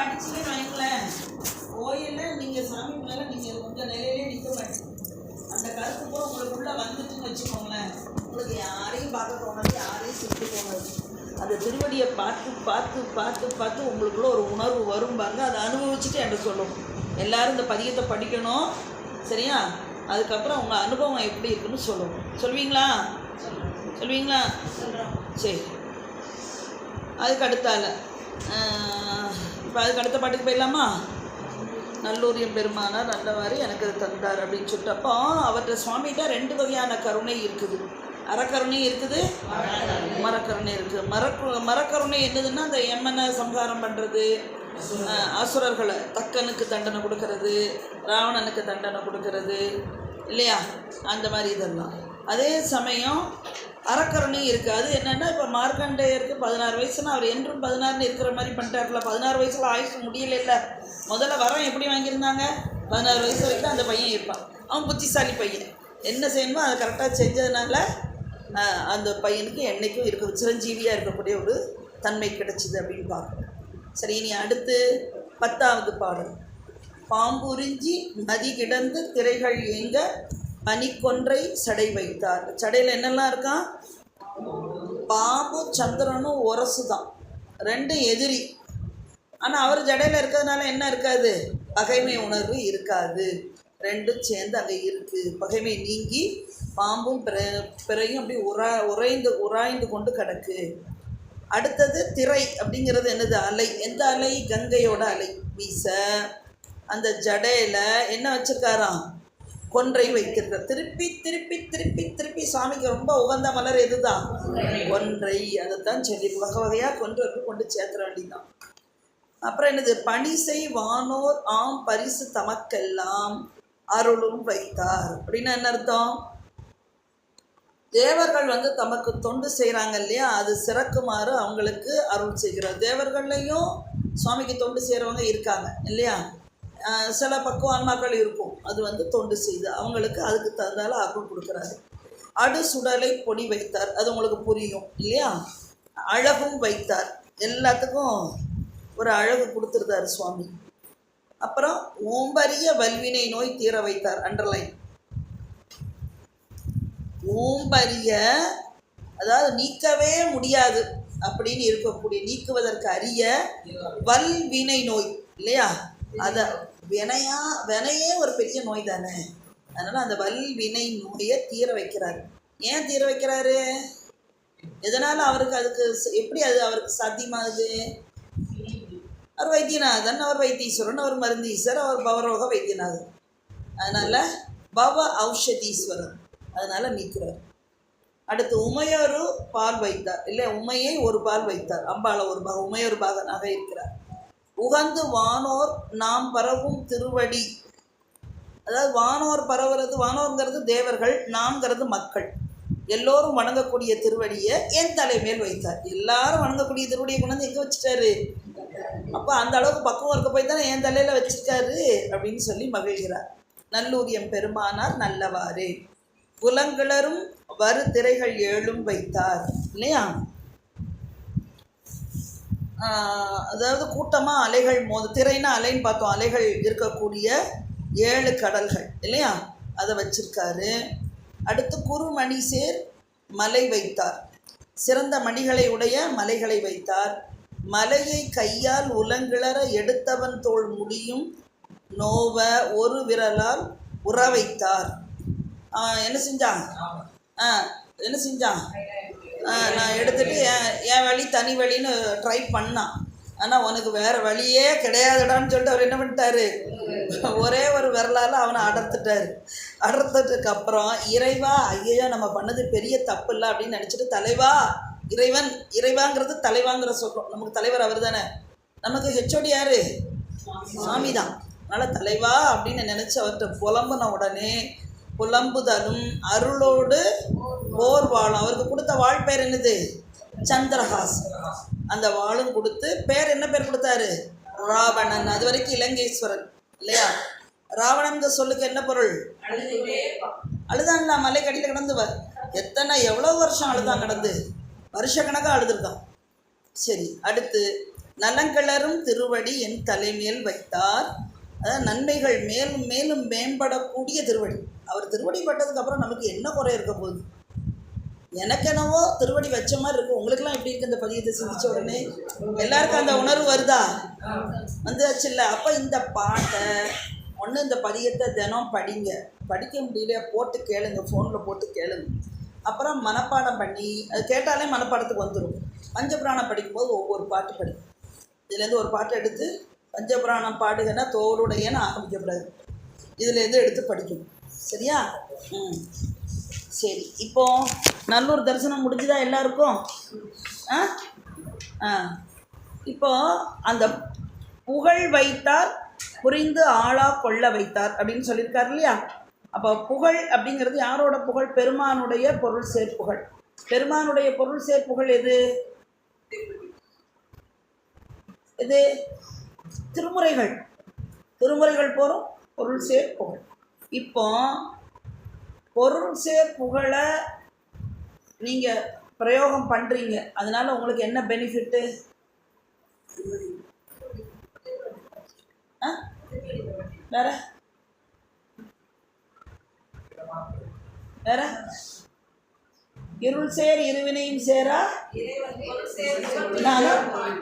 படிச்சுன்னு வைங்களேன் கோயிலில் நீங்கள் சாமி முன்னால நீங்கள் உங்கள் நிலையிலே நிற்க மாட்டீங்க. அந்த கருத்து கூட உங்களுக்குள்ள வந்துட்டுன்னு வச்சுக்கோங்களேன். உங்களுக்கு யாரையும் பார்க்க தோணாது யாரையும் சுற்றி தோணாது. அந்த திருவடியை பார்த்து பார்த்து பார்த்து பார்த்து உங்களுக்குள்ள ஒரு உணர்வு வரும் பாருங்க. அதை அனுபவிச்சுட்டு என்கிட்ட சொல்லணும். எல்லாரும் இந்த பதியத்தை படிக்கணும் சரியா? அதுக்கப்புறம் உங்கள் அனுபவம் எப்படி இருக்குன்னு சொல்லணும். சொல்வீங்களா? சொல்வீங்களா? சரி. அதுக்கு அடுத்தால இப்போ அதுக்கு அடுத்த பாட்டுக்கு போயிடலாமா? நல்லூரியம் பெருமானார் நல்லவாறு எனக்கு தந்தார் அப்படின்னு சொல்லிட்டப்போ அவர்கிட்ட சுவாமிகிட்ட ரெண்டு வகையான கருணை இருக்குது. அறக்கருணை இருக்குது மரக்கருணை இருக்குது மரக்கு மரக்கருணை என்னதுன்னா அந்த எம்மனை சம்ஹாரம் பண்ணுறது அசுரர்களை தக்கனுக்கு தண்டனை கொடுக்கறது ராவணனுக்கு தண்டனை கொடுக்கறது இல்லையா? அந்த மாதிரி இதெல்லாம். அதே சமயம் அறக்கருணை இருக்குது அது என்னென்னா இப்போ மார்க்கண்டேயருக்கு பதினாறு வயசுனா அவர் என்றும் பதினாறுன்னு இருக்கிற மாதிரி பண்ணிட்டார்ல. பதினாறு வயசில் ஆயுசு முடியல முதல்ல வரம் எப்படி வாங்கியிருந்தாங்க? பதினாறு வயசு வரைக்கும் அந்த பையன் இருப்பான். அவன் புத்திசாலி பையன். என்ன செய்யணுமோ அதை கரெக்டாக செஞ்சதுனால அந்த பையனுக்கு என்றைக்கும் இருக்க சிரஞ்சீவியாக இருக்கக்கூடிய ஒரு தன்மை கிடைச்சிது அப்படின்னு பார்க்குறோம் சரி இனி அடுத்து பத்தாவது பாடல். பாம்புரிஞ்சி நதி கிடந்து திரைகள் எங்க பனிக்கொன்றை சடை வைத்தார். சடையில் என்னெல்லாம் இருக்கான் பாம்பும் சந்திரனும் உரசு தான் ரெண்டும் எதிரி. ஆனால் அவர் ஜடையில் இருக்கிறதுனால என்ன இருக்காது? பகைமை உணர்வு இருக்காது. ரெண்டும் சேர்ந்து அங்கே இருக்குது பகைமை நீங்கி பாம்பும் பிற பிறையும் அப்படி உரா உறைந்து உராய்ந்து கொண்டு கிடக்கு. அடுத்தது திரை அப்படிங்கிறது என்னது? அலை. எந்த அலை? கங்கையோட அலை. வீச அந்த ஜடையில் என்ன வச்சுருக்காராம்? கொன்றை வைக்கிறது திருப்பி திருப்பி திருப்பி திருப்பி சாமிக்கு ரொம்ப உகந்த மலர் எதுதான்? கொன்றை. அதைத்தான் சொல்லி வகை வகையாக வந்து கொண்டு சேர்த்துற வேண்டிதான் அப்புறம் என்னது? பணிசை வானோர் ஆம் பரிசு தமக்கெல்லாம் அருளும் வைத்தார். அப்படின்னா என்ன அர்த்தம்? தேவர்கள் வந்து தமக்கு தொண்டு செய்கிறாங்க இல்லையா? அது சிறக்குமாறு அவங்களுக்கு அருள் செய்கிறார். தேவர்கள்லையும் சுவாமிக்கு தொண்டு செய்கிறவங்க இருக்காங்க இல்லையா? சில பக்குவான்மாக்கள் இருக்கும். அது வந்து தொண்டு செய்து அவங்களுக்கு அதுக்கு தகுந்தால அருள் கொடுக்குறாரு. அடு சுடலை பொடி வைத்தார். அது உங்களுக்கு புரியும் இல்லையா? அழகும் வைத்தார். எல்லாத்துக்கும் ஒரு அழகு கொடுத்துருந்தார் சுவாமி. அப்புறம் ஓம்பரிய வல்வினை நோய் தீர வைத்தார் அண்டர்லைன் ஓம்பரிய அதாவது நீக்கவே முடியாது அப்படின்னு இருக்கக்கூடிய நீக்குவதற்கு அரிய வல்வினை நோய் இல்லையா? அத வினையா வினையே ஒரு பெரிய நோய் தானே. அதனால் அந்த வல்வினை நோயை தீர வைக்கிறாரு. ஏன் தீர வைக்கிறாரு? எதனால் அவருக்கு அதுக்கு எப்படி அது அவருக்கு சாத்தியமாகுது? அவர் வைத்தியநாதன் அவர் வைத்தீஸ்வரன் அவர் மருந்தீஸ்வரர் அவர் பவரோக வைத்தியநாதன். அதனால் பவ ஔஷதீஸ்வரன். அதனால் நீக்கிறார். அடுத்து உமையொரு பால் வைத்தார். இல்லை உமையை ஒரு பால் வைத்தார். அம்பாள ஒரு பாக உமையொரு பாகனாக இருக்கிறார். உகந்து வானோர் நாம் பரவும் திருவடி. அதாவது வானோர் பரவுறது வானோர்ங்கிறது தேவர்கள் நாம்ங்கிறது மக்கள். எல்லோரும் வணங்கக்கூடிய திருவடியை என் தலைமையில் வைத்தார். எல்லாரும் வணங்கக்கூடிய திருவடியை கொண்டு வந்து எங்கே வச்சுட்டாரு? அப்போ அந்த அளவுக்கு பக்குவம் இருக்க போய் தானே என் தலையில் வச்சுட்டாரு அப்படின்னு சொல்லி மகிழ்கிறார். நல்லூரியம் பெருமானார் நல்லவாறு. புலங்கிளரும் வரு திரைகள் ஏழும் வைத்தார். இல்லையா? அதாவது கூட்டமாக அலைகள் மோது திரைனா அலைன்னு பார்த்தோம். அலைகள் இருக்கக்கூடிய ஏழு கடல்கள் இல்லையா? அதை வச்சிருக்காரு. அடுத்து குறுமணி சேர் மலை வைத்தார். சிறந்த மணிகளை உடைய மலைகளை வைத்தார். மலையை கையால் உலங்கிளற எடுத்தவன் தோள் முடியும். நோவ ஒரு விரலால் உற வைத்தார். என்ன செஞ்சான்? ஆ என்ன செஞ்சான்? நான் எடுத்துகிட்டு என் என் வழி தனி வழின்னு ட்ரை பண்ணான் ஆனால் உனக்கு வேறு வழியே கிடையாதுடான்னு சொல்லிட்டு அவர் என்ன பண்ணிட்டாரு? ஒரே ஒரு விரலால் அவனை அடர்த்துட்டார். அடர்த்ததுக்கு அப்புறம் இறைவா ஐயோ நம்ம பண்ணது பெரிய தப்பு இல்லை அப்படின்னு நினச்சிட்டு தலைவா இறைவன் இறைவாங்கிறது தலைவாங்கிற சொல்கிறோம் நமக்கு தலைவர் அவர் தானே. நமக்கு ஹெச்ஓடி யாரு? சாமி தான் அதனால் தலைவா அப்படின்னு நினச்சி அவர்கிட்ட புலம்புன உடனே புலம்புதலும் அருளோடு போர் வாழும் அவருக்கு கொடுத்த வாழ் பேர் என்னது? சந்திரஹாஸ். அந்த வாளும் கொடுத்து பேர் என்ன பேர் கொடுத்தாரு? ராவணன். அது வரைக்கும் இலங்கேஸ்வரன் இல்லையா? ராவணன் சொல்லுக்கு என்ன பொருள்? அழுதான்ல மலை கடியில் கிடந்துவர் எத்தனை எவ்வளோ வருஷம் அழுதான் கிடந்து? வருஷக்கணக்காக அழுதுருக்கான். சரி அடுத்து நலங்கிளரும் திருவடி என் தலைமையில் வைத்தார். அதாவது நன்மைகள் மேலும் மேலும் மேம்படக்கூடிய திருவடி. அவர் திருவடி பட்டதுக்கு அப்புறம் நமக்கு என்ன குறை இருக்க போகுது? எனக்கு என்னவோ திருவடி வச்ச மாதிரி இருக்கும். உங்களுக்கெல்லாம் எப்படி இருக்கு இந்த பதியத்தை சிந்திச்ச உடனே? எல்லாருக்கும் அந்த உணர்வு வருதா? வந்துச்சு இல்லை அப்போ இந்த பாட்டை ஒன்று இந்த பதியத்தை தினம் படிங்க. படிக்க முடியல போட்டு கேளுங்க. ஃபோனில் போட்டு கேளுங்க. அப்புறம் மனப்பாடம் பண்ணி அது கேட்டாலே மனப்பாடத்துக்கு வந்துடும் பஞ்சபிராணம் படிக்கும்போது ஒவ்வொரு பாட்டு படிக்கும் இதுலேருந்து ஒரு பாட்டு எடுத்து பஞ்சபிராணம் பாடுகன்னா தோளுடையன்னு ஆரம்பிக்கக்கூடாது. இதுலேருந்து எடுத்து படிக்கணும். சரியா? ம். சரி இப்போ நல்லூர் தரிசனம் முடிஞ்சுதா எல்லாருக்கும்? ஆ? ஆ. இப்போ அந்த புகழ் வைத்தார் புரிந்து ஆளா கொள்ள வைத்தார் அப்படின்னு சொல்லியிருக்கார் இல்லையா? அப்போ புகழ் அப்படிங்கிறது யாரோட புகழ்? பெருமானுடைய பொருள் சேர்ப்புகள் பெருமானுடைய பொருள் சேர்ப்புகள் எது? இது திருமுறைகள். திருமுறைகள் போகிறோம் பொருள் சேர்ப்புகள் இப்போ பொருள் சேர் புகழை நீங்கள் பிரயோகம் பண்ணுறீங்க அதனால் உங்களுக்கு என்ன பெனிஃபிட்டு ஆ? வேற? வேற? இருள் சேர் இருவினையும் சேரா? நான்?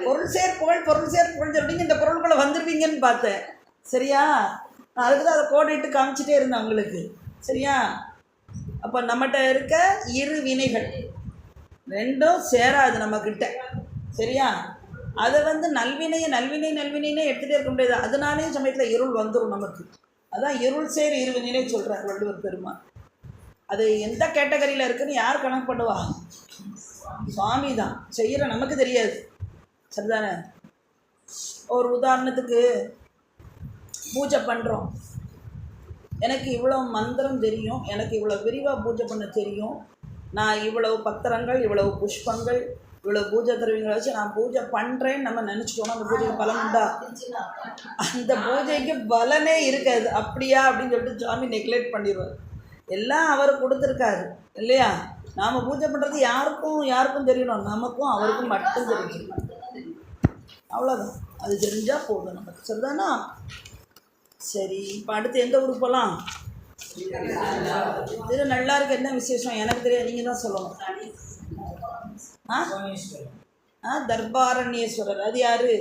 பொருள் சேர் புகழ் பொருள் சேர் புகழ் சொல்லிங்க இந்த பொருள்களை வந்துருவீங்கன்னு பார்த்தேன். சரியா? நான் அதுக்கு தான் அதை கோடிட்டு காமிச்சிட்டே இருந்தேன் உங்களுக்கு. சரியா? அப்போ நம்மகிட்ட இருக்க இரு வினைகள் ரெண்டும் சேராது நம்மக்கிட்ட சரியா? அதை வந்து நல்வினையை நல்வினை நல்வினைனே எடுத்துகிட்டே இருக்க முடியாது. அதனாலேயும் சமயத்தில் இருள் வந்துடும் நமக்கு. அதான் இருள் சேர் இருவினை சொல்கிறார் வள்ளுவர் பெருமாள் அது எந்த கேட்டகரியில் இருக்குன்னு யார் கணக்கு பண்ணுவா? சுவாமி தான் செய்கிற நமக்கு தெரியாது. சரிதானே? ஒரு உதாரணத்துக்கு பூஜை பண்ணுறோம் எனக்கு இவ்வளோ மந்திரம் தெரியும் எனக்கு இவ்வளோ விரிவாக பூஜை பண்ண தெரியும். நான் இவ்வளவு பத்திரங்கள் இவ்வளவு புஷ்பங்கள் இவ்வளோ பூஜை திரவியங்களை வச்சு நான் பூஜை பண்ணுறேன்னு நம்ம நினச்சிட்டோம் அந்த பூஜைக்கு பலன் உண்டா? அந்த பூஜைக்கு பலனே இருக்காது. அப்படியா? அப்படின்னு சொல்லிட்டு சாமி நெக்லெக்ட் பண்ணிடுவார். எல்லாம் அவர் கொடுத்துருக்காரு இல்லையா? நாம் பூஜை பண்ணுறது யாருக்கும் யாருக்கும் தெரியணும். நமக்கும் அவருக்கும் மட்டும் தெரியும். அவ்வளோதான் அது தெரிஞ்சால் போதும். நமக்கு சரிதானா? சரி இப்போ அடுத்து எந்த ஊருக்கு போகலாம் இது நல்லா இருக்கு. என்ன விசேஷம்? எனக்கு தெரியாது. நீங்கள் தான் சொல்லணும். ஆ? ஆ தர்பாரண்யேஸ்வரர். அது யாரு?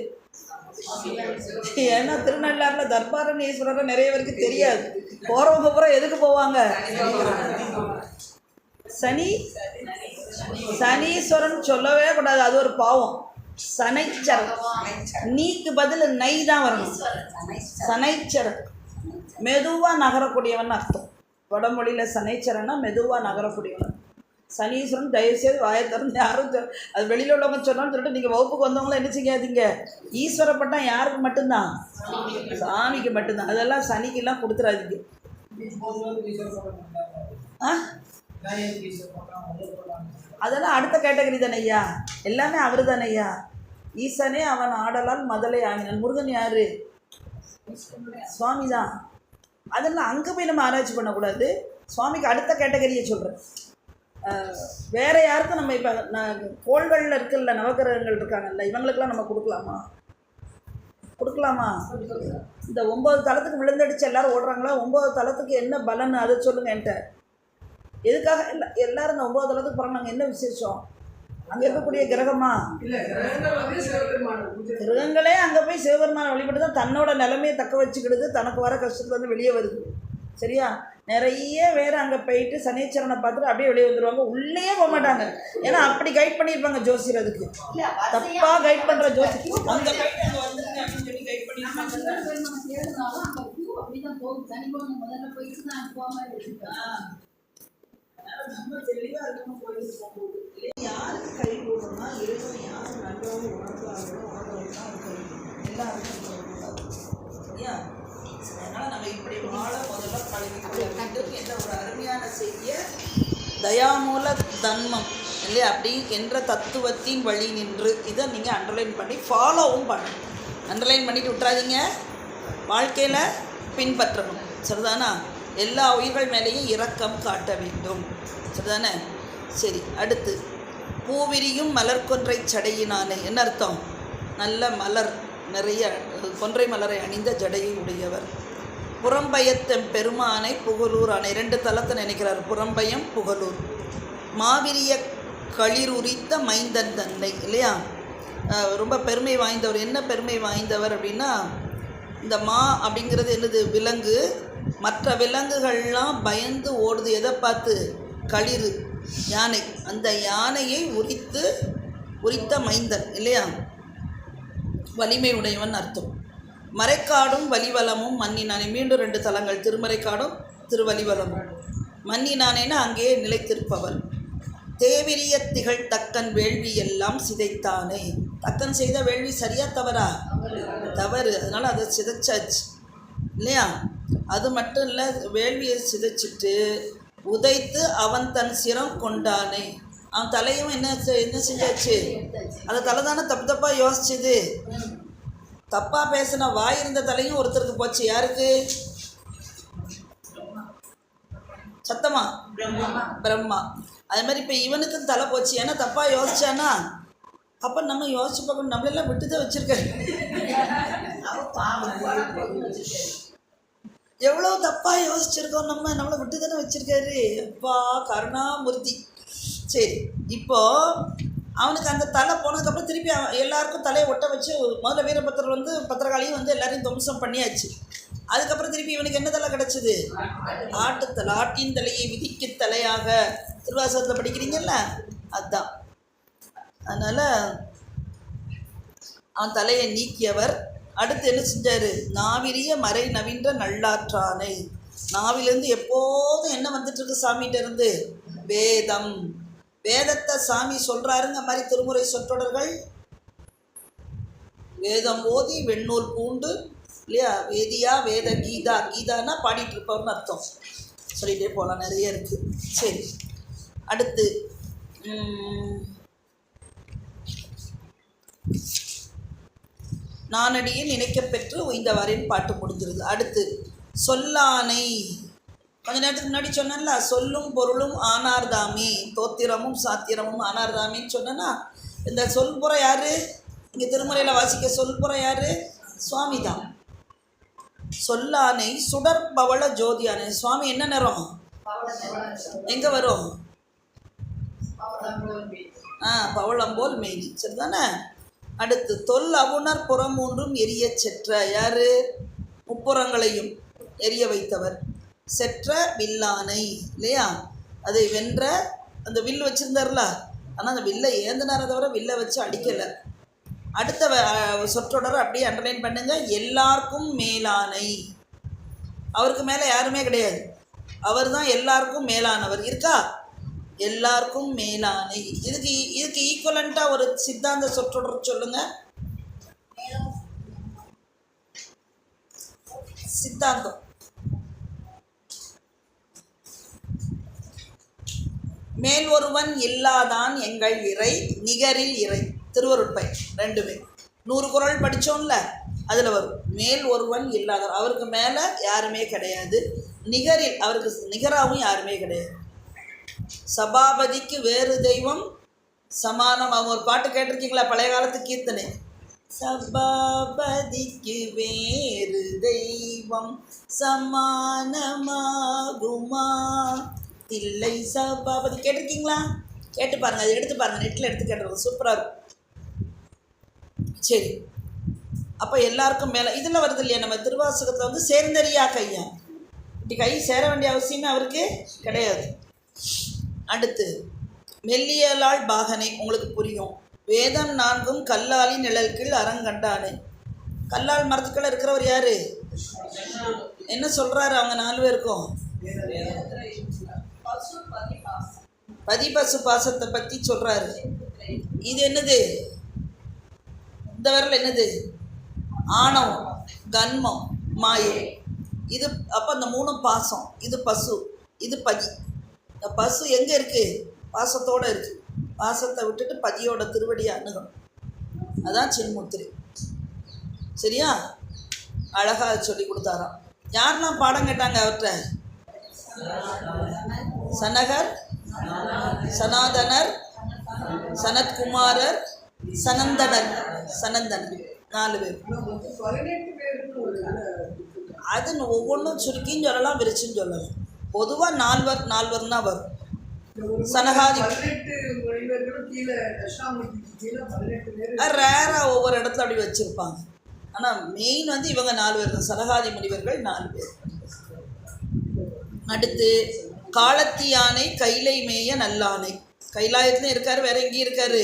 ஏன்னா திருநள்ளாறுல தர்பாரண்யேஸ்வரரை நிறைய பேருக்கு தெரியாது. போகிறவங்க பூரா எதுக்கு போவாங்க? சனி? சனீஸ்வரன் சொல்லவே கூடாது. அது ஒரு பாவம். சனைச்சரன் நீக்கு பதில் நை தான் வரணும். சனைச்சரன் மெதுவாக நகரக்கூடியவன் அர்த்தம். வடமொழியில் சனைச்சரன்னா மெதுவாக நகரக்கூடியவன். சனீஸ்வரன் தயவுசெய்து வாயை திறந்து யாரும் அது வெளியில் உள்ளவங்க சொன்னாலும் சொல்லிட்டு நீங்கள் வகுப்புக்கு வந்தவங்களும் என்ன செய்யாதீங்க? ஈஸ்வர பட்டம் யாருக்கு மட்டும்தான்? சாமிக்கு மட்டும்தான். அதெல்லாம் சனிக்கெல்லாம் கொடுத்துறாதீங்க. ஆ? அதெல்லாம் அடுத்த கேட்டகரி தானே ஐயா. எல்லாமே அவர் தானே ஐயா. ஈசனே அவன் ஆடலால் மதலை ஆகினான் முருகன் யாரு? சுவாமி தான் அதெல்லாம் அங்கே போய் நம்ம ஆராய்ச்சி பண்ணக்கூடாது. சுவாமிக்கு அடுத்த கேட்டகரியை சொல்கிறேன் வேற யாருக்கும் நம்ம இப்போ நான் கோள்களில் இருக்குல்ல நவகிரகங்கள் இருக்காங்கல்ல இவங்களுக்கெல்லாம் நம்ம கொடுக்கலாமா? கொடுக்கலாமா? இந்த ஒம்பது தளத்துக்கு விழுந்தடிச்சு எல்லாரும் ஓடுறாங்களா? ஒம்பது தளத்துக்கு என்ன பலன்? அதை சொல்லுங்க என்கிட்ட. எதுக்காக? எல்லா எல்லாரும் இந்த ஒம்பது தளத்துக்கு போகிறாங்க நாங்கள் என்ன விசேஷம்? அங்கே இருக்கக்கூடிய கிரகமா? கிரகங்களே அங்கே போய் சிவபெருமானை வழிபட்டு தான் தன்னோட நிலைமையை தக்க வச்சுக்கிடுது. தனக்கு வர கஷ்டத்துலேருந்து வெளியே வருது. சரியா? நிறைய பேர் அங்கே போயிட்டு சனீச்சரனை பார்த்துட்டு அப்படியே வெளியே வந்துடுவாங்க உள்ளேயே போக மாட்டாங்க. ஏன்னா அப்படி கைட் பண்ணியிருப்பாங்க ஜோசியர் அதுக்கு தப்பாக கைட் பண்ணுற ஜோசி அங்கே போயிட்டு அங்கே வந்துருங்க அப்படின்னு சொல்லி கைட் பண்ணியிருப்பாங்க நம்ம தெளிவாக இருக்கணும் கோயிலுக்கு போகும்போது யாருக்கு கை கூடணும்னா இறைவன் யார் நல்லவங்க உணர்ந்தாங்களோ உணர்ந்தவங்க தான் எல்லாருக்கும் சொல்லக்கூடாது சரியா அதனால் நம்ம இப்படி வாழ முதல்ல பழகிக்கொள்ள வேண்டும் என்ற ஒரு அருமையான செய்ய தயாமூல தன்மம் இல்லையா அப்படி என்ற தத்துவத்தின் வழி நின்று இதை நீங்கள் அண்டர்லைன் பண்ணி ஃபாலோவும் பண்ணணும் அண்டர்லைன் பண்ணிட்டு விட்றாதீங்க வாழ்க்கையில் பின்பற்றணும் சரிதானா? எல்லா உயிர்கள் மேலேயும் இரக்கம் காட்ட வேண்டும் சரிதானே சரி அடுத்து பூவிரியும் மலர்கொன்றை சடையினானே. என்ன அர்த்தம்? நல்ல மலர் நிறைய கொன்றை மலரை அணிந்த ஜடையை உடையவர் புறம்பயத்தம் பெருமானை புகழூர் அணை ரெண்டு தலத்தை நினைக்கிறார். புறம்பயம் புகழூர் மாவிரிய களிருரித்த மைந்தன் தன்னை இல்லையா? ரொம்ப பெருமை வாய்ந்தவர். என்ன பெருமை வாய்ந்தவர் அப்படின்னா இந்த மா அப்படிங்கிறது என்னது? விலங்கு. மற்ற விலங்குகள்லாம் பயந்து ஓடுது. எதை பார்த்து? களிறு. யானை அந்த யானையை உரித்து உரித்த மைந்தன் இல்லையா? வலிமை உடையவன் அர்த்தம். மறைக்காடும் வலிவலமும் மண்ணினானே மீண்டும் ரெண்டு தலங்கள் திருமறைக்காடும் திருவலிவலமும். மண்ணினானேன்னு அங்கேயே நிலைத்திருப்பவன் தேவிரிய திகழ் தக்கன் வேள்வி எல்லாம் சிதைத்தானே. தக்கன் செய்த வேள்வி சரியா தவறா? தவறு. அதனால் அதை சிதைச்சாச்சு. இல்லையா? அது மட்டும் இல்லை வேள்வியை சிதைச்சிட்டு உதைத்து அவன் தன் சிரம் கொண்டானே. அவன் தலையும் என்ன என்ன செஞ்சாச்சு? அந்த தலை தானே தப்பு தப்பாக யோசிச்சுது. தப்பாக பேசின வாய் இருந்த தலையும் ஒருத்தருக்கு போச்சு. யாருக்கு? சத்தமா? பிரம்மா. அது மாதிரி இப்போ இவனுக்கும் தலை போச்சு. ஏன்னா தப்பாக யோசிச்சானா? அப்போ நம்ம யோசிச்சு பார்க்கணும். நம்மளெல்லாம் விட்டு தான் வச்சுருக்காரு எவ்வளோ தப்பாக யோசிச்சிருக்கோம். நம்ம நம்மளை விட்டு தானே வச்சுருக்காரு. அப்பா கருணாமூர்த்தி. சரி இப்போது அவனுக்கு அந்த தலை போனதுக்கப்புறம் திருப்பி அவன் எல்லாருக்கும் தலையை ஒட்ட வச்சு முதல்ல வீரபத்திரர் வந்து பத்திரகாளியும் வந்து எல்லாரையும் துவம்சம் பண்ணியாச்சு. அதுக்கப்புறம் திருப்பி இவனுக்கு என்ன தலை கிடச்சிது? ஆட்டுத்தலை ஆட்டின் தலையை விதிக்க தலையாக. திருவாசகத்தில் படிக்கிறீங்கல்ல? அதுதான் அதனால் அவன் தலையை நீக்கியவர் அடுத்து என்ன செஞ்சார்? நாவிரிய மறை நவீன்ற நல்லாற்றானை. நாவிலேருந்து எப்போதும் என்ன வந்துட்டு இருக்கு சாமிகிட்ட இருந்து? வேதம். வேதத்தை சாமி சொல்றாருங்க மாதிரி திருமுறை சொற்றொடர்கள். வேதம் ஓதி வெண்ணூல் பூண்டு இல்லையா? வேதியா வேத கீதா. கீதான்னா பாடிட்டு இருப்பவர்னு அர்த்தம். சொல்லிகிட்டே போகலாம் நிறைய இருக்குது சரி. அடுத்து நானடியில் நானடியே நினைக்கப் பெற்று உய்ந்தவாரின் பாட்டு முடிஞ்சிருது அடுத்து சொல்லானை. கொஞ்ச நேரத்துக்கு முன்னாடி சொன்னேன்ல சொல்லும் பொருளும் ஆனார்தாமே. தோத்திரமும் சாத்திரமும் ஆனார்தாமின்னு சொன்னேன்னா இந்த சொல்புற யாரு? இங்கே திருமலையில் வாசிக்க சொல்புற யாரு? சுவாமி தான் சொல்லானை சுடர் பவள ஜோதியானை. சுவாமி என்ன நிறம்? எங்கே வரும்? ஆ பவளம் போல் மெய்தி சரிதானே? அடுத்து தொல் அவுணர் புறம் ஒன்றும் எரிய செற்ற யாரு? முப்புறங்களையும் எரிய வைத்தவர். செற்ற வில்லானை இல்லையா? அதை வென்ற அந்த வில் வச்சிருந்தார்ல ஆனால் அந்த வில்லை ஏந்தினாரை தவிர வில்லை வச்சு அடிக்கலை. அடுத்த வ- அப்படியே அண்டர்லைன் பண்ணுங்க. எல்லாருக்கும் மேலானை. அவருக்கு மேலே யாருமே கிடையாது. அவர் தான் எல்லாருக்கும் மேலானவர். இருக்கா? எல்லாருக்கும் மேலானை இதுக்கு இதுக்கு ஈக்குவலண்ட்டாக ஒரு சித்தாந்த சொற்றொடர் சொல்லுங்க. சித்தாந்தம். மேல் ஒருவன் இல்லாதான் எங்கள் இறை நிகரில் இறை. திருவருட்பை ரெண்டுமே. நூறு குறள் படித்தோம்ல அதில் வரும். மேல் ஒருவன் இல்லாதான் அவருக்கு மேலே யாருமே கிடையாது. நிகரில் அவருக்கு நிகராகவும் யாருமே கிடையாது. சபாபதிக்கு வேறு தெய்வம். சமானம் அவங்க ஒரு பாட்டு கேட்டிருக்கீங்களா? பழைய காலத்து கீர்த்தனை. சபாபதிக்கு வேறு தெய்வம். சமானமாகுமா? இல்லை சபாபதி. கேட்டிருக்கீங்களா? கேட்டு பாருங்க அதை எடுத்து பாருங்க. நெட்டில் எடுத்து கேட்டுருக்கோம் சூப்பராக இருக்கும். சரி. அப்போ எல்லாருக்கும் மேலே இதில் வருது இல்லையா? நம்ம திருவாசகத்தில் வந்து சேர்ந்தறியா கையா? இப்படி கை சேர வேண்டிய அவசியமே அவருக்கு கிடையாது. அடுத்து மெல்லியலாள் பாகனை உங்களுக்கு புரியும். வேதம் நான்கும் கல்லாலி நிழல் கீழ் அறங்கண்டானே. கல்லால் மரத்துக்குள்ள இருக்கிறவர் யாரு? என்ன சொல்றாரு அவங்க நாலு பேருக்கும்? பதிபசு பாசத்தை பத்தி சொல்றாரு. இது என்னது? இந்த வரல என்னது? ஆணவம் கன்மம் மாயை. இது அப்போ அந்த மூணு பாசம். இது பசு இது பதி இந்த பசு எங்கே இருக்குது பாசத்தோடு இருக்குது பாசத்தை விட்டுட்டு பதியோட திருவடியை அணுகணும். அதான் சின்முத்திரை. சரியா? அழகாக சொல்லி கொடுத்தாராம். யாரெல்லாம் பாடம் கேட்டாங்க அவர்கிட்ட? சனகர் சனாதனர் சனத்குமாரர் சனந்தனன். சனந்தனன். நாலு பேர். ஆனா மொத்தம் பதினெட்டு பேருக்கு ஒரு இதுல அது ஒவ்வொன்றும் சுருக்கின்னு சொல்லலாம் விரிச்சுன்னு சொல்லலாம். பொதுவாக நால்வர் நால்வர் தான் வரும். சனகாதி ரேராக ஒவ்வொரு இடத்துல அப்படி வச்சுருப்பாங்க. ஆனால் மெயின் வந்து இவங்க நாலு பேர் தான். சனகாதி முனிவர்கள் நாலு பேர். அடுத்து காலத்தி யானை கைலை மேய நல்லானை. கைலாயத்துலையும் இருக்காரு வேற எங்கேயும் இருக்காரு.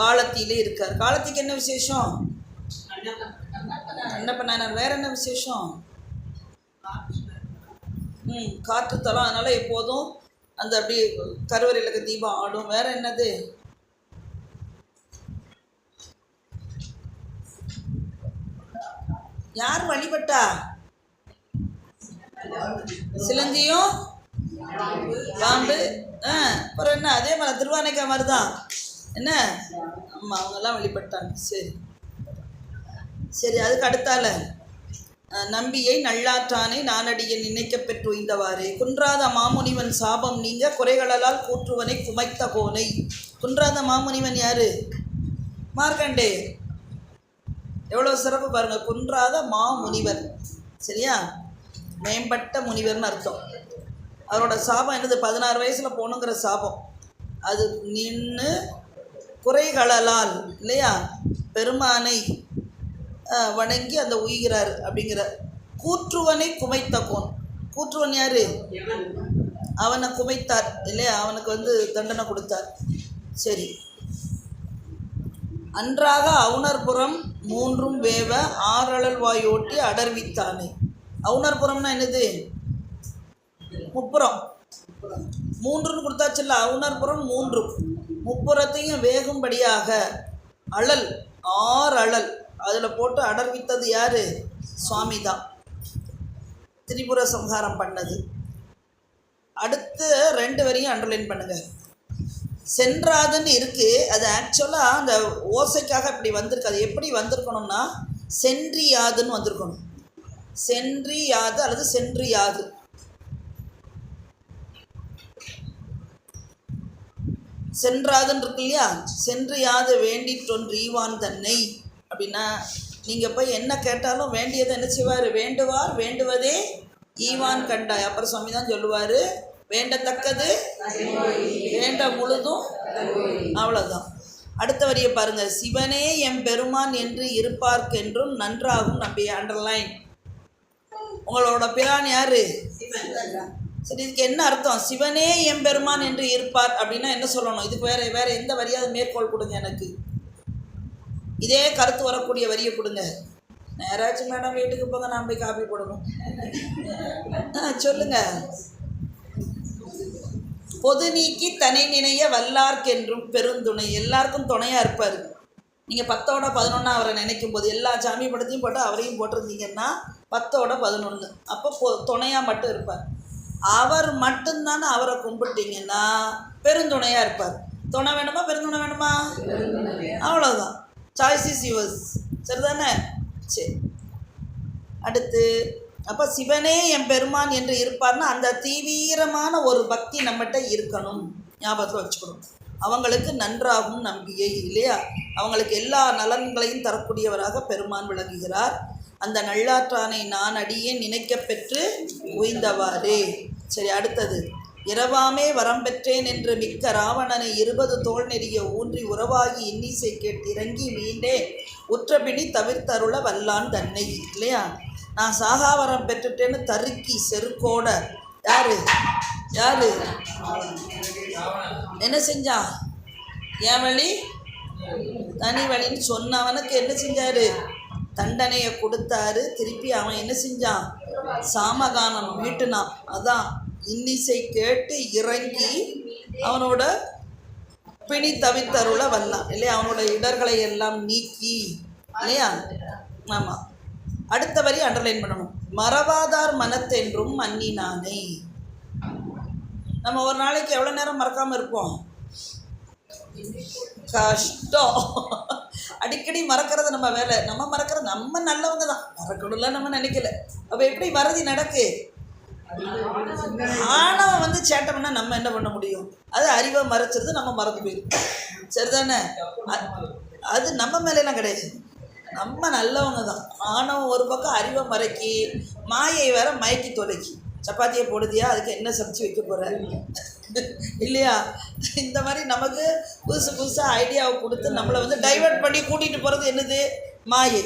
காலத்திலே இருக்காரு. காலத்திக்கு என்ன விசேஷம்? என்ன பண்ணார் வேற என்ன விசேஷம்? ம் காற்றுத்தலம் அதனால் எப்போதும் அந்த அப்படி கருவறையில் இருக்க தீபம் ஆடும். வேற என்னது? யார் வழிபட்டா? சிலந்தியும் பாம்பு. ஆ அப்புறம் என்ன? அதே மாதிரி திருவானைக்கா மாதிரி தான். என்ன? ஆமாம் அவங்கெல்லாம் வழிபட்டாங்க. சரி. சரி அதுக்கு அடுத்தால நம்பியை நல்லாற்றானை நானடியை நினைக்க பெற்று உய்ந்தவாறே. குன்றாத மாமுனிவன் சாபம் நீங்க குறைகளால் கூற்றுவனை குமைத்த கோனை. குன்றாத மாமுனிவன் யாரு? மார்க்கண்டே. எவ்வளோ சிறப்பு பாருங்க. குன்றாத மாமுனிவர் சரியா? மேம்பட்ட முனிவர்னு அர்த்தம். அவரோட சாபம் என்னது? பதினாறு வயசில் போகணுங்கிற சாபம். அது நின்று குறைகளலால் இல்லையா? பெருமானை வணங்கி அந்த உய்கிறார் அப்படிங்கிற கூற்றுவனை குமைத்த கோன். கூற்றுவன் யார்? அவனை குமைத்தார் இல்லையா? அவனுக்கு வந்து தண்டனை கொடுத்தார். சரி. அன்றாக அவுணர்புறம் மூன்றும் வேவ ஆறழல் வாயோட்டி அடர்வித்தானே. அவுணர்புறம்னா என்னது? முப்புறம். மூன்றுன்னு கொடுத்தாச்சுல்ல அவுணர்புறம் மூன்றும். முப்புறத்தையும் வேகும்படியாக அழல் ஆறழல். அழல் அதில் போட்டு அடர்வித்தது யார்? சுவாமி தான் திரிபுர சம்ஹாரம் பண்ணது. அடுத்து ரெண்டு வரையும் அண்டர்லைன் பண்ணுங்கள் சென்றாதுன்னு இருக்குது அது ஆக்சுவலாக அந்த ஓசைக்காக இப்படி வந்திருக்கு. அது எப்படி வந்திருக்கணும்னா சென்றியாதுன்னு வந்திருக்கணும். சென்றியாது அல்லது சென்றியாது. சென்றாதுன்னு இருக்கு இல்லையா? சென்று யாது வேண்டிற்றொன்று ஈவான் தன்னை. அப்படின்னா நீங்கள் போய் என்ன கேட்டாலும் வேண்டியதை என்ன செய்வார்? வேண்டுவார் வேண்டுவதே ஈவான் கண்டாய். அப்புறம் சுவாமி தான் சொல்லுவார் வேண்டத்தக்கது வேண்ட முழுதும் அவ்வளோதான் அடுத்த வரியை பாருங்க. சிவனே எம் பெருமான் என்று இருப்பார்க்கென்றும் நன்றாகும் நம்பி அண்டர்லைன் உங்களோட பிரான் யாரு? சரி இதுக்கு என்ன அர்த்தம்? சிவனே எம்பெருமான் என்று இருப்பார் அப்படின்னா என்ன சொல்லணும்? இதுக்கு வேற வேற எந்த வரியாவது மேற்கோள் கொடுங்க எனக்கு. இதே கருத்து வரக்கூடிய வரியை கொடுங்க. நேராச்சும் மேடம் வீட்டுக்கு போங்க நான் போய் காப்பி போடணும். ஆ சொல்லுங்க. பொது நீக்கி தனி நினைய வல்லார்க்கென்றும் பெருந்துணை. எல்லாருக்கும் துணையாக இருப்பார். நீங்கள் பத்தோட பதினொன்னா அவரை நினைக்கும் போது எல்லா சாமி படத்தையும் போட்டு அவரையும் போட்டிருந்தீங்கன்னா பத்தோட பதினொன்று அப்போ பொ துணையாக மட்டும் இருப்பார். அவர் மட்டும்தானே அவரை கும்பிட்டீங்கன்னா பெருந்துணையாக இருப்பார். துணை வேணுமா பெருந்துணை வேணுமா? அவ்வளோதான் சாய்ஸ் இஸ் யுவர்ஸ் சரிதானே? சரி. அடுத்து அப்போ சிவனே என் பெருமான் என்று இருப்பார்னா அந்த தீவிரமான ஒரு பக்தி நம்மகிட்ட இருக்கணும். ஞாபகத்தில் வச்சுக்கணும். அவங்களுக்கு நன்றாகும் நம்பிக்கை இல்லையா? அவங்களுக்கு எல்லா நலன்களையும் தரக்கூடியவராக பெருமான் விளங்குகிறார். அந்த நல்லாற்றானை நான் அடியே நினைக்கப் பெற்று உய்ந்தவாறே. சரி அடுத்தது. இரவாமே வரம் பெற்றேன் என்று மிக்க ராவணனை இருபது தோல் நெறிய ஊன்றி உறவாகி இன்னிசை கேட்டு இறங்கி மீண்டே உற்றபிடி தவிர்த்தருள வல்லான் தன்னை இல்லையா? நான் சாகா வரம் பெற்றுட்டேன்னு தருக்கி செருக்கோட. யாரு? யாரு? என்ன செஞ்சான் ஏன் வழி தனி வழின்னு சொன்னவனுக்கு என்ன செஞ்சாரு? தண்டனையை கொடுத்தாரு. திருப்பி அவன் என்ன செஞ்சான்? சாமகானம் மீட்டுனான். அதான் இன்னிசை கேட்டு இறங்கி அவனோட பிணி தவித்தருள வந்தான். இல்லையா? அவனோட இடர்களை எல்லாம் நீக்கி. இல்லையா? ஆமாம் அடுத்த வரி அண்டர்லைன் பண்ணணும். மறவாதார் மனத்தென்றும் மன்னினானே நம்ம ஒரு நாளைக்கு எவ்வளோ நேரம் மறக்காமல் இருப்போம்? கஷ்டம். அடிக்கடி மறக்கிறது நம்ம வேலை. நம்ம மறக்கிறது நம்ம நல்லவங்க தான். மறக்கணும்ல நம்ம நினைக்கல. அப்போ எப்படி மறதி நடக்கு? ஆணவம் வந்து சேட்டை நம்ம என்ன பண்ண முடியும்? அது அறிவை மறைச்சிருது நம்ம மறந்து போயிடும் சரிதானே? அது நம்ம மேலாம் கிடையாது. நம்ம நல்லவங்க தான் ஆணவம் ஒரு பக்கம் அறிவை மறைக்கி மாயை வேற மயக்கி தொலைக்கி. சப்பாத்தியை போடுதியா? அதுக்கு என்ன சமைச்சு வைக்க போகிற இல்லையா? இந்த மாதிரி நமக்கு புதுசு புதுசாக ஐடியாவை கொடுத்து நம்மளை வந்து டைவர்ட் பண்ணி கூட்டிகிட்டு போகிறது என்னது? மாயை.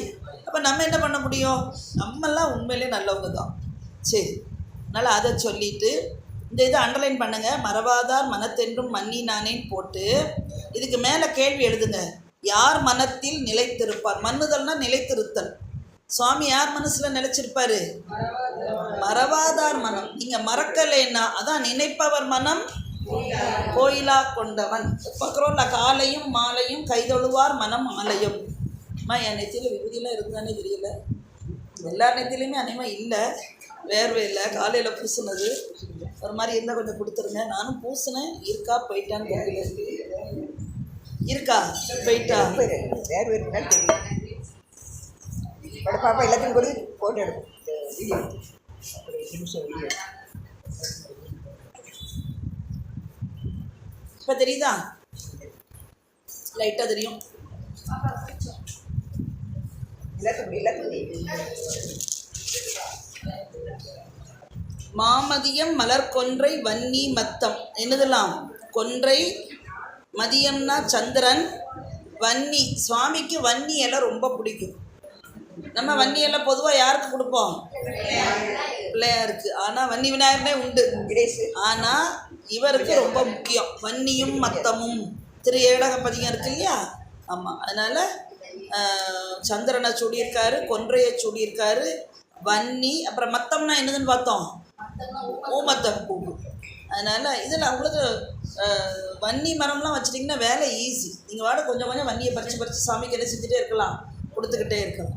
அப்போ நம்ம என்ன பண்ண முடியும்? நம்மெல்லாம் உண்மையிலே நல்லவங்க தான் சரி. அதனால் அதை சொல்லிட்டு இந்த இதை அண்டர்லைன் பண்ணுங்க. மறவாதார் மனத்தென்றும் மன்னி நானேன்னு போட்டு இதுக்கு மேலே கேள்வி எழுதுங்க. யார் மனத்தில் நிலைத்திருப்பார்? மன்னுதல்னா நிலைத்திருத்தல். சுவாமி யார் மனசில் நிலைச்சிருப்பாரு? மறவாதார் மனம். நீங்கள் மறக்கலைன்னா அதான் நினைப்பவர் மனம் கோயிலா கொண்டவன். பார்க்குறோம்ல காலையும் மாலையும் கைதொழுவார் மனம் ஆலயம். அம்மா என் நெத்தியில் விபூதியெல்லாம் இருந்தானே தெரியல. எல்லார் நெத்திலையுமே அநேகமாக இல்லை. வேர்வை இல்லை காலையில் பூசுனது. ஒரு மாதிரி இருந்தால் கொஞ்சம் கொடுத்துருங்க. நானும் பூசினேன். இருக்கா போயிட்டான்னு இருக்கா போயிட்டா? வேறு நாள் தெரியும் பாப்பா எல்லாத்தையும் கூட. ஃபோட்டோ எடுக்கும் வீடியோ. ஒரு நிமிஷம் வீடியோ. இப்போ தெரியுதா? லைட்டாக தெரியும். எல்லாத்துக்கும் எல்லாத்துக்கும் மாமதியம் மலர் கொன்றை வன்னி மத்தம். என்னதெல்லாம்? கொன்றை மதியம்னா சந்திரன் வன்னி. சுவாமிக்கு வன்னி எல்லாம் ரொம்ப பிடிக்கும். நம்ம வன்னி எல்லாம் பொதுவாக யாருக்கு கொடுப்போம்? பிள்ளையாருக்கு. ஆனால் வன்னி விநாயகர்னே உண்டு. ஆனால் இவருக்கு ரொம்ப முக்கியம். வன்னியும் மத்தமும். திரு ஏடகப்பதிகம் இருக்கு இல்லையா? ஆமாம் அதனால் சந்திரனை சூடியிருக்காரு கொன்றையை சூடியிருக்காரு வன்னி. அப்புறம் மத்தம்னா என்னதுன்னு பார்த்தோம்? ஊமத்தை பூ. அதனால் இதில் உங்களுக்கு வன்னி மரம்லாம் வச்சுட்டிங்கன்னா வேலை ஈஸி நீங்கள் வாட கொஞ்சம் கொஞ்சம் வன்னியை பறித்து பறித்து சாமிக்கு என்ன செஞ்சுட்டே இருக்கலாம். கொடுத்துக்கிட்டே இருக்கலாம்.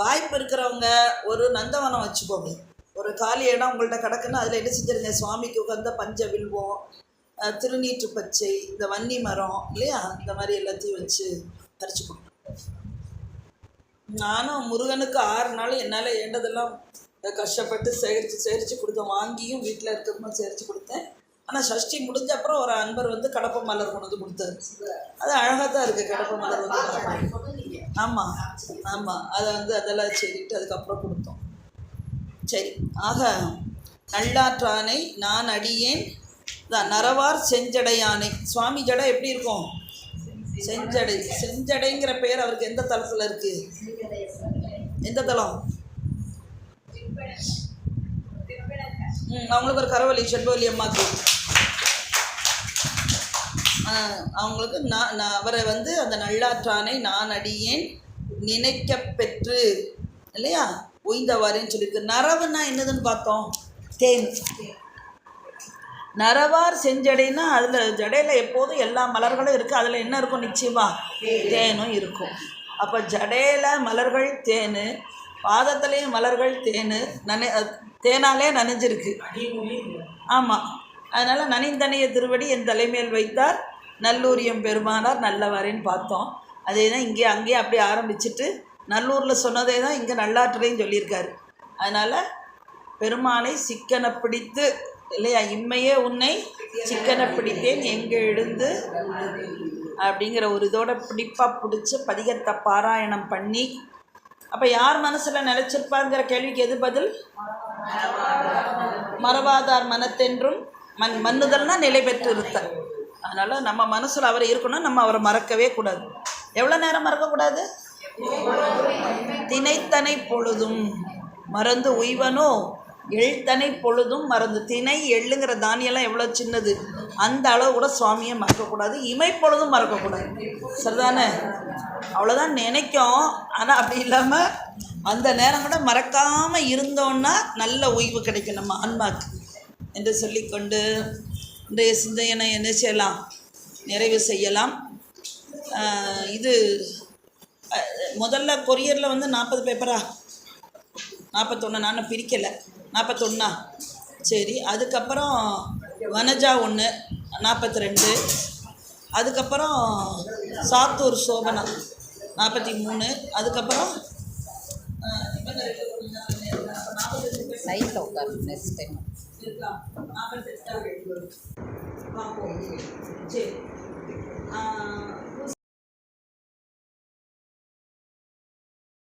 வாய்ப்பு இருக்கிறவங்க ஒரு நந்தவனம் வச்சுக்கோங்க. ஒரு காலி இடம் உங்கள்கிட்ட கிடக்குன்னு அதில் என்ன செஞ்சுருங்க? சுவாமிக்கு உகந்த பஞ்ச வில்வம் திருநீற்று பச்சை இந்த வன்னி மரம் இல்லையா? இந்த மாதிரி எல்லாத்தையும் வச்சு பறிச்சு கொடுக்கணும் நானும் முருகனுக்கு ஆறு நாள் என்னால் ஏண்டதெல்லாம் கஷ்டப்பட்டு சேகரித்து சேகரித்து கொடுத்தேன். வாங்கியும் வீட்டில் இருக்கிறப்ப சேகரித்து கொடுத்தேன். ஆனால் சஷ்டி முடிஞ்ச அப்புறம் ஒரு அன்பர் வந்து கடப்ப மலர் கொண்டு வந்து கொடுத்தாரு. அது அழகாக தான் இருக்குது கடப்ப மலர் வந்து ஆமாம் ஆமாம் அதை வந்து அதெல்லாம் சொல்லிட்டு அதுக்கப்புறம் கொடுத்தோம். சரி ஆக நல்லாற்றானை நான் அடியேன். தான் நரவார் செஞ்சடையானை சுவாமி ஜடை எப்படி இருக்கும்? செஞ்சடை. செஞ்சடைங்கிற பெயர் அவருக்கு எந்த தளத்தில் இருக்குது எந்த தளம்? அவங்களுக்கு ஒரு கரவழி செல்வலி அம்மாக்கு அவங்களுக்கு நான் நான் அவரை வந்து அந்த நல்லாற்றானை நான் அடியேன் நினைக்க பெற்று இல்லையா? உய்ந்தவாறேன்னு சொல்லியிருக்கு. நரவுன்னா என்னதுன்னு பார்த்தோம்? தேன். நரவார் செஞ்சடைன்னா அதில் ஜடையில் எப்போதும் எல்லா மலர்களும் இருக்குது அதில் என்ன இருக்கும் நிச்சயமாக தேனும் இருக்கும். அப்போ ஜடையில் மலர்கள் தேன் பாதத்துலேயும் மலர்கள் தேன் நனை தேனாலே நனைஞ்சிருக்கு. ஆமாம் அதனால் நனைந்தனைய திருவடி என் தலைமையில் வைத்தார். நல்லூரியம் பெருமானார் நல்லவரேன்னு பார்த்தோம். அதே தான் இங்கே அங்கேயே அப்படியே ஆரம்பிச்சிட்டு நல்லூரில் சொன்னதே தான் இங்கே நல்லாற்றுலையும் சொல்லியிருக்காரு. அதனால் பெருமானை சிக்கனை பிடித்து இல்லையா இம்மையே உன்னை சிக்கனை பிடித்தேன் எங்கே எழுந்து அப்படிங்கிற ஒரு இதோட பிடிப்பாக பிடிச்சி பதிகத்தை பாராயணம் பண்ணி அப்போ யார் மனசில் நிலச்சிருப்பாங்கிற கேள்விக்கு எது பதில்? மறவாதார் மனத்தென்றும் மண் மன்னுதல்னா நிலை பெற்று இருத்தல் அதனால் நம்ம மனசில் அவர் இருக்கணும் நம்ம அவரை மறக்கவே கூடாது. எவ்வளோ நேரம் மறக்கக்கூடாது தினைத்தனை பொழுதும். மறந்து உய்வனோ? எழுத்தனை பொழுதும் மறந்து. திணை எள்ளுங்கிற தானியெல்லாம் எவ்வளோ சின்னது. அந்த அளவு கூட சுவாமியை மறக்கக்கூடாது. இமை பொழுதும் மறக்கக்கூடாது. சரிதானே? அவ்வளோதான் நினைக்கும். ஆனால் அப்படி இல்லாமல் அந்த நேரம் கூட மறக்காமல் இருந்தோன்னா நல்ல ஓய்வு கிடைக்கும் நம்ம ஆன்மாக்கு. என்று சொல்லிக்கொண்டு இன்றைய சிந்தையனை என்ன செய்யலாம்? நிறைவு செய்யலாம். இது முதல்ல கொரியரில் வந்து நாற்பது பேப்பரா நாற்பத்தொன்று நான் பிரிக்கலை. நாற்பத்தொன்னா சரி அதுக்கப்புறம் வனஜா ஒன்று நாற்பத்தி ரெண்டு அதுக்கப்புறம் சாத்தூர் சோபனா நாற்பத்தி மூணு அதுக்கப்புறம் சைடில் உட்காரு நெக்ஸ்ட் டைம் சரி.